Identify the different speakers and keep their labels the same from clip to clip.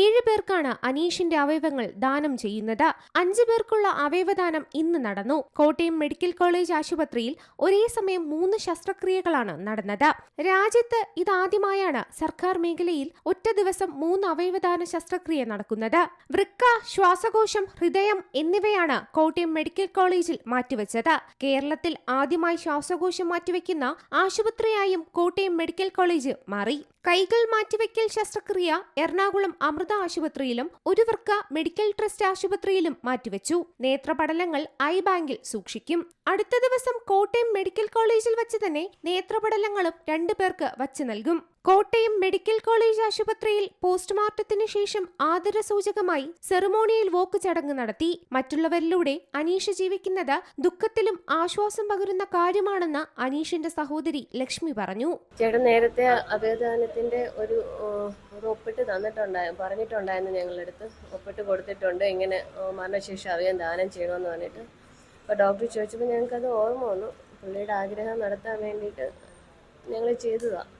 Speaker 1: ഏഴ് പേർക്കാണ് അനീഷിന്റെ അവയവങ്ങൾ ദാനം ചെയ്യുന്നത്. അഞ്ചു പേർക്കുള്ള അവയവദാനം ഇന്ന് നടന്നു. കോട്ടയം മെഡിക്കൽ കോളേജ് ആശുപത്രിയിൽ ഒരേ സമയം മൂന്ന് ശസ്ത്രക്രിയകളാണ് നടന്നത്. രാജ്യത്ത് ഇതാദ്യമായാണ് സർക്കാർ മേഖലയിൽ ഒറ്റ ദിവസം മൂന്ന് അവയവദാന ശസ്ത്രക്രിയ നടക്കുന്നത്. വൃക്ക ശ്വാസകോശം ഹൃദയം എന്നിവയാണ് കോട്ടയം മെഡിക്കൽ കോളേജിൽ മാറ്റിവെച്ചത്. കേരളത്തിൽ ആദ്യമായി ശ്വാസകോശം മാറ്റിവെക്കുന്ന ആശുപത്രിയായും കോട്ടയം മെഡിക്കൽ കോളേജ് മാറി. കൈകൾ മാറ്റിവെക്കൽ ശസ്ത്രക്രിയ എറണാകുളം അമൃത ആശുപത്രിയിലും ഒരു വൃക്ക മെഡിക്കൽ ട്രസ്റ്റ് ആശുപത്രിയിലും മാറ്റിവെച്ചു. നേത്രപടലങ്ങൾ ഐ ബാങ്കിൽ സൂക്ഷിക്കും. അടുത്ത ദിവസം കോട്ടയം മെഡിക്കൽ കോളേജിൽ വച്ച് തന്നെ നേത്രപടലങ്ങളും രണ്ടു പേർക്ക് വച്ച് നൽകും. കോട്ടയം മെഡിക്കൽ കോളേജ് ആശുപത്രിയിൽ പോസ്റ്റ്മോർട്ടത്തിന് ശേഷം ആദരസൂചകമായി സെറമോണിയൽ വോക്ക് ചടങ്ങ് നടത്തി. മറ്റുള്ളവരിലൂടെ അനീഷ് ജീവിക്കുന്നത് ദുഃഖത്തിലും ആശ്വാസം പകരുന്ന കാര്യമാണെന്ന് അനീഷിന്റെ സഹോദരി ലക്ഷ്മി പറഞ്ഞു.
Speaker 2: ചേട്ടൻ നേരത്തെ അഭയദാനത്തിന്റെ ഒരു ഒപ്പിട്ട് തന്നിട്ടുണ്ടായിരുന്നു പറഞ്ഞിട്ടുണ്ടായിരുന്നു ഞങ്ങളുടെ അടുത്ത് ഒപ്പിട്ട് കൊടുത്തിട്ടുണ്ട്. ഇങ്ങനെ മരണശേഷം അവയം ദാനം ചെയ്യണമെന്ന് പറഞ്ഞിട്ട്. അപ്പോൾ ഡോക്ടർ ചോദിച്ചപ്പോൾ ഞങ്ങൾക്കത് ഓർമ്മ വന്നു. പുള്ളിയുടെ ആഗ്രഹം നടത്താൻ വേണ്ടിയിട്ട് ഞങ്ങൾ ചെയ്തതാണ്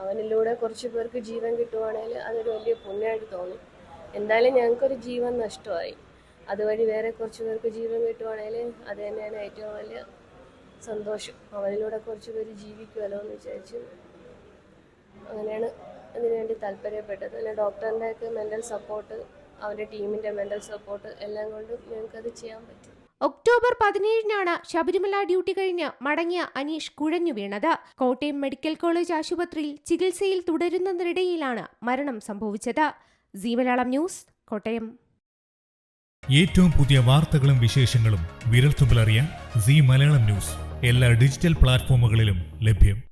Speaker 2: അവനിലൂടെ കുറച്ച് പേർക്ക് ജീവൻ കിട്ടുവാണെങ്കിൽ അതൊരു വലിയ പുണ്യമായിട്ട് തോന്നി. എന്തായാലും ഞങ്ങൾക്കൊരു ജീവൻ നഷ്ടമായി. അതുവഴി വേറെ കുറച്ച് പേർക്ക് ജീവൻ കിട്ടുവാണെങ്കിൽ അത് തന്നെയാണ് ഏറ്റവും വലിയ സന്തോഷം. അവനിലൂടെ കുറച്ച് പേര് ജീവിക്കുമല്ലോ എന്ന് വിചാരിച്ച് അങ്ങനെയാണ് അതിനുവേണ്ടി താല്പര്യപ്പെട്ടത്. പിന്നെ ഡോക്ടറിന്റെയൊക്കെ മെന്റൽ സപ്പോർട്ട് അവന്റെ ടീമിന്റെ മെന്റൽ സപ്പോർട്ട് എല്ലാം കൊണ്ടും ഞങ്ങൾക്കത് ചെയ്യാൻ പറ്റും.
Speaker 1: ഒക്ടോബർ പതിനേഴിനാണ് ശബരിമല ഡ്യൂട്ടി കഴിഞ്ഞ് മടങ്ങിയ അനീഷ് കുഴഞ്ഞു വീണത്. കോട്ടയം മെഡിക്കൽ കോളേജ് ആശുപത്രിയിൽ ചികിത്സയിൽ തുടരുന്നതിനിടയിലാണ് മരണം സംഭവിച്ചത്. Zee Malayalam news Kottayam.
Speaker 3: ഏറ്റവും പുതിയ വാർത്തകളും വിശേഷങ്ങളും വിരൽത്തുമ്പിലറിയാൻ ജി മലയാളം ന്യൂസ് എല്ലാ ഡിജിറ്റൽ പ്ലാറ്റ്ഫോമുകളിലും ലഭ്യം.